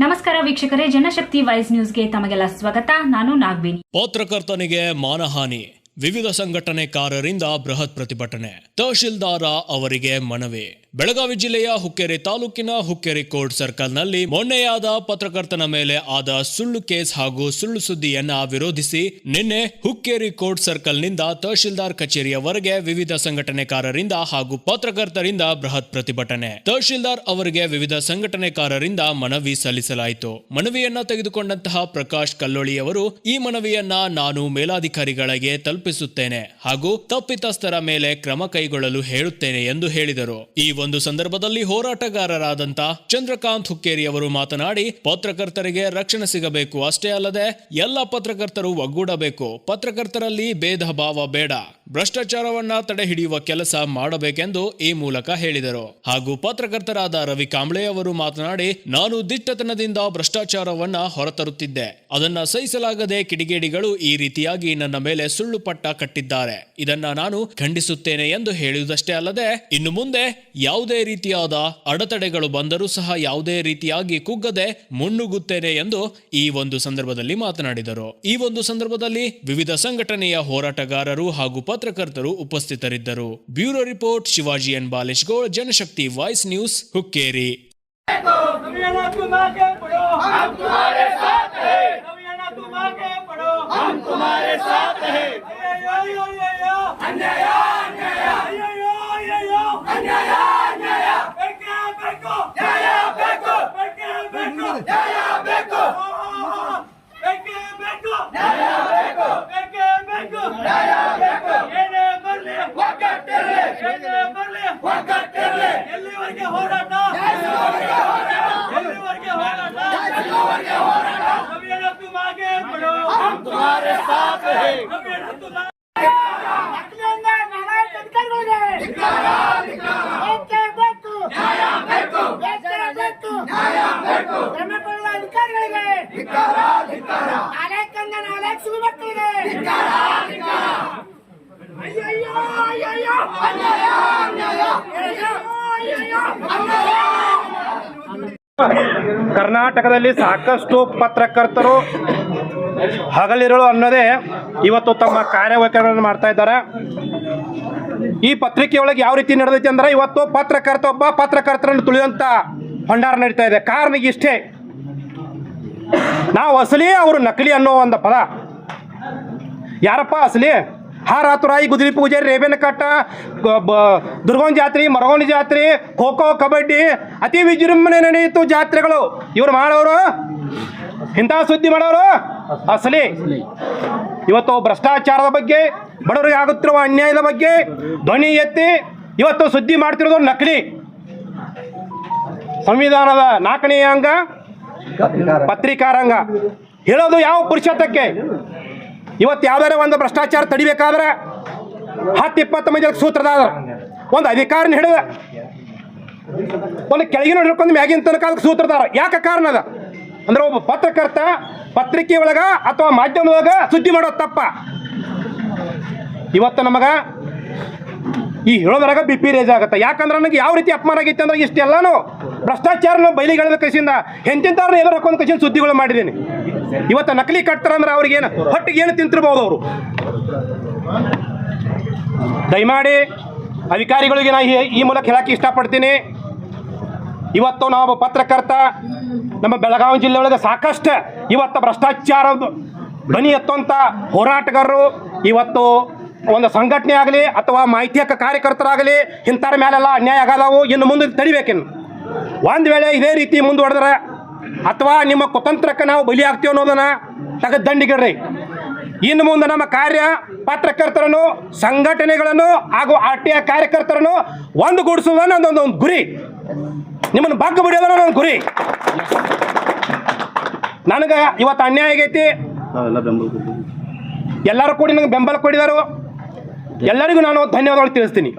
ನಮಸ್ಕಾರ ವೀಕ್ಷಕರೇ, ಜನಶಕ್ತಿ ವೈಸ್ ನ್ಯೂಸ್ಗೆ ತಮಗೆಲ್ಲ ಸ್ವಾಗತ. ನಾನು ನಾಗವೇಣಿ ಪತ್ರಕರ್ತನಿಗೆ ಮಾನಹಾನಿ, ವಿವಿಧ ಸಂಘಟನೆಕಾರರಿಂದ ಬೃಹತ್ ಪ್ರತಿಭಟನೆ, ತಹಶೀಲ್ದಾರ ಅವರಿಗೆ ಮನವಿ. ಬೆಳಗಾವಿ ಜಿಲ್ಲೆಯ ಹುಕ್ಕೇರಿ ತಾಲೂಕಿನ ಹುಕ್ಕೇರಿ ಕೋರ್ಟ್ ಸರ್ಕಲ್ನಲ್ಲಿ ಮೊನ್ನೆಯಾದ ಪತ್ರಕರ್ತನ ಮೇಲೆ ಆದ ಸುಳ್ಳು ಕೇಸ್ ಹಾಗೂ ಸುಳ್ಳು ಸುದ್ದಿಯನ್ನ ವಿರೋಧಿಸಿ ನಿನ್ನೆ ಹುಕ್ಕೇರಿ ಕೋರ್ಟ್ ಸರ್ಕಲ್ನಿಂದ ತಹಶೀಲ್ದಾರ್ ಕಚೇರಿಯವರೆಗೆ ವಿವಿಧ ಸಂಘಟನೆಕಾರರಿಂದ ಹಾಗೂ ಪತ್ರಕರ್ತರಿಂದ ಬೃಹತ್ ಪ್ರತಿಭಟನೆ. ತಹಶೀಲ್ದಾರ್ ಅವರಿಗೆ ವಿವಿಧ ಸಂಘಟನೆಕಾರರಿಂದ ಮನವಿ ಸಲ್ಲಿಸಲಾಯಿತು. ಮನವಿಯನ್ನ ತೆಗೆದುಕೊಂಡಂತಹ ಪ್ರಕಾಶ್ ಕಲ್ಲೋಳಿಯವರು, ಈ ಮನವಿಯನ್ನ ನಾನು ಮೇಲಾಧಿಕಾರಿಗಳಿಗೆ ತಲುಪಿಸುತ್ತೇನೆ ಹಾಗೂ ತಪ್ಪಿತಸ್ಥರ ಮೇಲೆ ಕ್ರಮ ಕೈಗೊಳ್ಳಲು ಹೇಳುತ್ತೇನೆ ಎಂದು ಹೇಳಿದರು. ಈ ಒಂದು ಸಂದರ್ಭದಲ್ಲಿ ಹೋರಾಟಗಾರರಾದಂತ ಚಂದ್ರಕಾಂತ್ ಹುಕ್ಕೇರಿ ಅವರು ಮಾತನಾಡಿ, ಪತ್ರಕರ್ತರಿಗೆ ರಕ್ಷಣೆ ಸಿಗಬೇಕು ಅಷ್ಟೇ ಅಲ್ಲದೆ ಎಲ್ಲ ಪತ್ರಕರ್ತರು ಒಗ್ಗೂಡಬೇಕು. ಪತ್ರಕರ್ತರಲ್ಲಿ ಭೇದ ಬೇಡ. ಭ್ರಷ್ಟಾಚಾರವನ್ನ ತಡೆ ಹಿಡಿಯುವ ಕೆಲಸ ಮಾಡಬೇಕೆಂದು ಈ ಮೂಲಕ ಹೇಳಿದರು. ಹಾಗೂ ಪತ್ರಕರ್ತರಾದ ರವಿ ಕಾಂಬ್ಳೆ ಅವರು ಮಾತನಾಡಿ, ನಾನು ದಿಟ್ಟತನದಿಂದ ಭ್ರಷ್ಟಾಚಾರವನ್ನ ಹೊರತರುತ್ತಿದ್ದೆ. ಅದನ್ನ ಸಹಿಸಲಾಗದೆ ಕಿಡಿಗೇಡಿಗಳು ಈ ರೀತಿಯಾಗಿ ನನ್ನ ಮೇಲೆ ಸುಳ್ಳು ಪಟ್ಟ ಕಟ್ಟಿದ್ದಾರೆ. ಇದನ್ನ ನಾನು ಖಂಡಿಸುತ್ತೇನೆ ಎಂದು ಹೇಳುವುದಷ್ಟೇ ಅಲ್ಲದೆ, ಇನ್ನು ಮುಂದೆ ಯಾವುದೇ ರೀತಿಯಾದ ಅಡೆತಡೆಗಳು ಬಂದರೂ ಸಹ ಯಾವುದೇ ರೀತಿಯಾಗಿ ಕುಗ್ಗದೆ ಮುನ್ನುಗ್ಗುತ್ತೇನೆ ಎಂದು ಈ ಒಂದು ಸಂದರ್ಭದಲ್ಲಿ ಮಾತನಾಡಿದರು. ಈ ಒಂದು ಸಂದರ್ಭದಲ್ಲಿ ವಿವಿಧ ಸಂಘಟನೆಯ ಹೋರಾಟಗಾರರು ಹಾಗೂ ಪತ್ರಕರ್ತರು ಉಪಸ್ಥಿತರಿದ್ದರು. Bureau report Shivaji N Baleshgowd Janashakti voice news Hukkeri. ಎಲ್ಲಿವರೆಗೆ ಹೋರಾಟ ಎಲ್ಲಿವರೆಗೆ ಹೋರಾಟ रवियाना तुम आगे बढ़ो हम तुम्हारे साथ हैं रवियाना तुम ಕರ್ನಾಟಕದಲ್ಲಿ ಸಾಕಷ್ಟು ಪತ್ರಕರ್ತರು ಹಗಲಿರುಳು ಅನ್ನೋದೇ ಇವತ್ತು ತಮ್ಮ ಕಾರ್ಯವೈಖರಿಗಳನ್ನು ಮಾಡ್ತಾ ಇದ್ದಾರೆ. ಈ ಪತ್ರಿಕೆಯೊಳಗೆ ಯಾವ ರೀತಿ ನಡೆದೈತಿ ಅಂದ್ರೆ ಇವತ್ತು ಪತ್ರಕರ್ತ ಒಬ್ಬ ಪತ್ರಕರ್ತರನ್ನು ತುಳಿಯುವಂಥ ಭಂಡಾರ ನಡೀತಾ ಇದೆ. ಕಾರಣ ಇಷ್ಟೇ ನಾವು ಅಸಲಿ ಅವರು ನಕಲಿ ಅನ್ನೋ ಒಂದು ಪದ. ಯಾರಪ್ಪ ಅಸಲಿ? ಹಾರಾತುರಾಯಿ ಗುದಿರಿ ಪೂಜಾರಿ ರೇಬೇನ ಕಟ್ಟ ದುರ್ಗೋನ್ ಜಾತ್ರೆ, ಮರಗೋಣಿ ಜಾತ್ರೆ ಖೋ ಖೋ ಕಬಡ್ಡಿ, ಅತಿ ವಿಜೃಂಭಣೆ ನಡೆಯಿತು ಜಾತ್ರೆಗಳು. ಇವ್ರು ಮಾಡೋರು? ಇಂಥ ಸುದ್ದಿ ಮಾಡೋರು? ಅಸಲಿ. ಇವತ್ತು ಭ್ರಷ್ಟಾಚಾರದ ಬಗ್ಗೆ, ಬಡವರಿಗೆ ಆಗುತ್ತಿರುವ ಅನ್ಯಾಯದ ಬಗ್ಗೆ ಧ್ವನಿ ಎತ್ತಿ ಇವತ್ತು ಸುದ್ದಿ ಮಾಡ್ತಿರೋದು ನಕಲಿ. ಸಂವಿಧಾನದ ನಾಲ್ಕನೇ ಅಂಗ, ಪತ್ರಿಕಾರಂಗ. ಹೇಳೋದು ಯಾವ ಪುರುಷತ್ವಕ್ಕೆ? ಇವತ್ತು ಯಾವ್ದಾರ ಒಂದು ಭ್ರಷ್ಟಾಚಾರ ತಡಿಬೇಕಾದ್ರೆ ಹತ್ತು ಇಪ್ಪತ್ತು ಮಂದಿ ಸೂತ್ರದಾದ್ರ. ಒಂದು ಅಧಿಕಾರನ ಹಿಡಿದ ಒಂದು ಕೆಳಗಿನ ಹಿಡ್ಕೊಂಡು ಮ್ಯಾಗಿನ ತನಕ ಅದಕ್ಕೆ ಸೂತ್ರದಾರ. ಯಾಕೆ ಕಾರಣ ಅದ? ಅಂದ್ರೆ ಒಬ್ಬ ಪತ್ರಕರ್ತ ಪತ್ರಿಕೆ ಒಳಗ ಅಥವಾ ಮಾಧ್ಯಮದೊಳಗ ಸುದ್ದಿ ಮಾಡೋದು ತಪ್ಪ. ಇವತ್ತು ನಮಗ ಈ ಹೇಳೋದ್ರಾಗ ಬಿ ಪಿ ರೇಜ್ ಆಗುತ್ತೆ. ಯಾಕಂದ್ರೆ ನನಗೆ ಯಾವ ರೀತಿ ಅಪಮಾನ ಆಗೈತೆ ಅಂದ್ರೆ ಇಷ್ಟೆಲ್ಲಾನು ಭ್ರಷ್ಟಾಚಾರ ನಾವು ಬಯಲಿಗೆಳೆದ ಹೆಂಚಿಂತಾರ ಎಲ್ಲರ ಹಾಕೊಂಡು ಕಸಿಯಿಂದ ಸುದ್ದಿಗಳು ಮಾಡಿದ್ದೀನಿ. ಇವತ್ತು ನಕಲಿ ಕಟ್ತಾರಂದ್ರೆ ಅವ್ರಿಗೆ ಏನು ಹೊಟ್ಟಿಗೆ ಏನು ತಿಂತಿರ್ಬೋದು ಅವರು? ದಯಮಾಡಿ ಅಧಿಕಾರಿಗಳಿಗೆ ನಾ ಈ- ಮೂಲಕ ಹೇಳಕ್ಕೆ ಇಷ್ಟಪಡ್ತೀನಿ. ಇವತ್ತು ನಾವು ಪತ್ರಕರ್ತ ನಮ್ಮ ಬೆಳಗಾವಿ ಜಿಲ್ಲೆ ಒಳಗೆ ಸಾಕಷ್ಟು ಇವತ್ತು ಭ್ರಷ್ಟಾಚಾರದ ಧ್ವನಿ ಎತ್ತುವಂಥ ಹೋರಾಟಗಾರರು, ಇವತ್ತು ಒಂದು ಸಂಘಟನೆ ಆಗಲಿ ಅಥವಾ ಮಾಹಿತಿ ಹಕ್ಕ ಕಾರ್ಯಕರ್ತರಾಗಲಿ, ಇಂಥರ ಮೇಲೆಲ್ಲ ಅನ್ಯಾಯ ಆಗಲ್ಲವು ಇನ್ನು ಮುಂದೆ ತಡಿಬೇಕಿನ್ನು. ಒಂದು ವೇಳೆ ಇದೇ ರೀತಿ ಮುಂದುವರೆದ್ರೆ ಅಥವಾ ನಿಮ್ಮ ಕುತಂತ್ರಕ್ಕೆ ನಾವು ಬಲಿ ಆಗ್ತೀವಿ ಅನ್ನೋದನ್ನ ತೆಗೆದು ದಂಡಿಗಿಡ್ರಿ ಇನ್ನು ಮುಂದೆ ನಮ್ಮ ಕಾರ್ಯ ಪತ್ರಕರ್ತರನ್ನು ಸಂಘಟನೆಗಳನ್ನು ಹಾಗೂ ಆರ್ ಟಿ ಐ ಕಾರ್ಯಕರ್ತರನ್ನು ಒಂದುಗೂಡಿಸುವುದು ಒಂದೊಂದು ಒಂದು ಗುರಿ. ನಿಮ್ಮನ್ನು ಬಗ್ಗ ಬಿಡೋದನ್ನ ನನ್ನ ಗುರಿ. ನನಗೆ ಇವತ್ತು ಅನ್ಯಾಯ ಆಗೈತಿ. ಎಲ್ಲರೂ ಕೂಡಿ ನನಗೆ ಬೆಂಬಲ ಕೊಡಿದರು. ಎಲ್ಲರಿಗೂ ನಾನು ಧನ್ಯವಾದಗಳು ತಿಳಿಸ್ತೀನಿ.